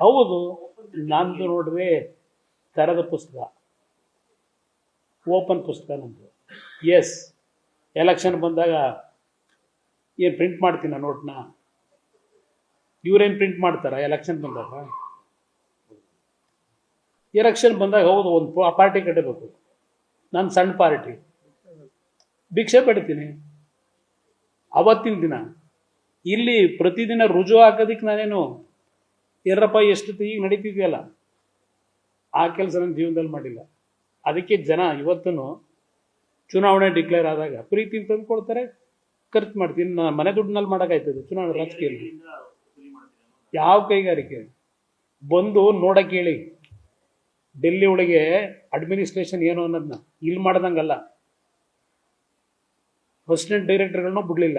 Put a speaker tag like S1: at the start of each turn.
S1: ಹೌದು. ನಂದು ನೋಡ್ರಿ ತೆರೆದ ಪುಸ್ತಕ. ಓಪನ್ ಪುಸ್ತಕ ನಂದು. ಎಸ್ ಎಲೆಕ್ಷನ್ ಬಂದಾಗ ಏನು ಪ್ರಿಂಟ್ ಮಾಡ್ತೀನ ನೋಟ್ನ? ಇವ್ರೇನು ಪ್ರಿಂಟ್ ಮಾಡ್ತಾರ? ಎಲೆಕ್ಷನ್ ಬಂದಾಗ? ಎಲೆಕ್ಷನ್ ಬಂದಾಗ ಹೌದು ಒಂದು ಪಾರ್ಟಿ ಕಟ್ಟಬೇಕು. ನಾನು ಸಣ್ಣ ಪಾರ್ಟಿ. ಭಿಕ್ಷೆ ಪಡಿತೀನಿ ಅವತ್ತಿನ ದಿನ. ಇಲ್ಲಿ ಪ್ರತಿದಿನ ರುಜು ಹಾಕೋದಿಕ್ಕೆ ನಾನೇನು ಎರಪ್ಪ ಎಷ್ಟು ಈಗ ನಡೀತಿದೆಯಲ್ಲ. ಆ ಕೆಲಸ ನನ್ನ ಜೀವನದಲ್ಲಿ ಮಾಡಿಲ್ಲ. ಅದಕ್ಕೆ ಜನ ಇವತ್ತೂ ಚುನಾವಣೆ ಡಿಕ್ಲೇರ್ ಆದಾಗ ಪ್ರೀತಿ ತಂದು ಕೊಡ್ತಾರೆ ಖರ್ಚು ಮಾಡ್ತೀನಿ ನಾನು ಮನೆ ದುಡ್ಡಿನಲ್ಲಿ ಮಾಡೋಕ್ಕಾಯ್ತದೆ ಚುನಾವಣೆ ರಾಜಕೀಯದಲ್ಲಿ ಯಾವ ಕೈಗಾರಿಕೆ? ಬಂದು ನೋಡಕ್ಕೆ ಹೇಳಿ. ಡೆಲ್ಲಿ ಒಳಗೆ ಅಡ್ಮಿನಿಸ್ಟ್ರೇಷನ್ ಏನು ಅನ್ನೋದನ್ನ ಇಲ್ಲಿ ಮಾಡ್ದಂಗಲ್ಲ. ಅಸಿಸ್ಟೆಂಟ್ ಡೈರೆಕ್ಟರ್ಗಳನ್ನೂ ಬಿಡಲಿಲ್ಲ.